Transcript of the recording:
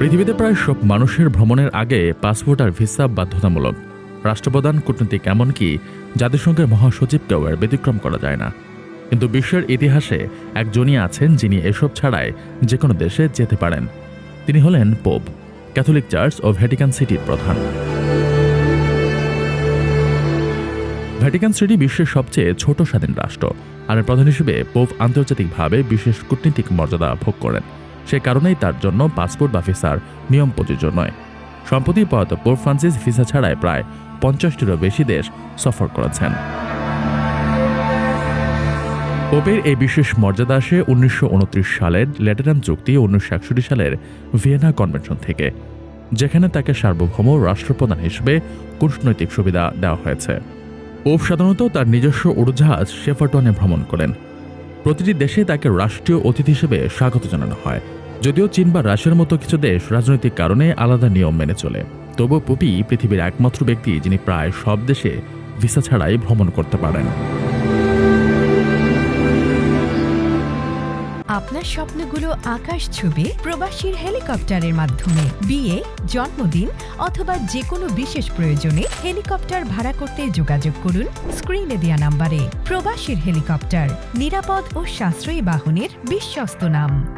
পৃথিবীতে প্রায় সব মানুষের ভ্রমণের আগে পাসপোর্ট আর ভিসা বাধ্যতামূলক। রাষ্ট্রপ্রধান কূটনীতিক এমনকি জাতিসংঘের মহাসচিবকেও এর ব্যতিক্রম করা যায় না। কিন্তু বিশ্বের ইতিহাসে একজনই আছেন যিনি এসব ছাড়াই যে কোনো দেশে যেতে পারেন। তিনি হলেন পোপ, ক্যাথলিক চার্চ ও ভ্যাটিকান সিটির প্রধান। ভ্যাটিকান সিটি বিশ্বের সবচেয়ে ছোট স্বাধীন রাষ্ট্র, আর প্রধান হিসেবে পোপ আন্তর্জাতিকভাবে বিশেষ কূটনীতিক মর্যাদা ভোগ করেন। সে কারণেই তার জন্য পাসপোর্ট বা ভিসার নিয়ম প্রযোজ্য নয়। সম্প্রতি পয়ত পোপ ফ্রান্সিস ভিসা ছাড়াই প্রায় পঞ্চাশটিরও বেশি দেশ সফর করেছেন। পোপের এই বিশেষ মর্যাদা আসে উনিশশো উনত্রিশ সালের লেটারান চুক্তি উনিশশো একষট্টি সালের ভিয়েনা কনভেনশন থেকে, যেখানে তাকে সার্বভৌম রাষ্ট্রপ্রধান হিসেবে কূটনৈতিক সুবিধা দেওয়া হয়েছে। পোপ সাধারণত তার নিজস্ব উড়োজাহাজ শেফারটনে ভ্রমণ করেন। প্রতিটি দেশে তাকে রাষ্ট্রীয় অতিথি হিসেবে স্বাগত জানানো হয়। যদিও চীন বা রাশিয়ার মতো কিছু দেশ রাজনৈতিক কারণে আলাদা নিয়ম মেনে চলে, তবুও পুপি পৃথিবীর একমাত্র ব্যক্তি যিনি প্রায় সব দেশে ভিসা ছাড়াই ভ্রমণ করতে পারেন। আপনার স্বপ্নগুলো আকাশ ছুবে প্রবাসীর হেলিকপ্টারের মাধ্যমে, বিয়ে, জন্মদিন অথবা যে কোনো বিশেষ প্রয়োজনে হেলিকপ্টার ভাড়া করতে যোগাযোগ করুন স্ক্রিনে দেওয়া নাম্বারে। প্রবাসীর হেলিকপ্টার, নিরাপদ ও সাশ্রয়ী বাহনের বিশ্বস্ত নাম।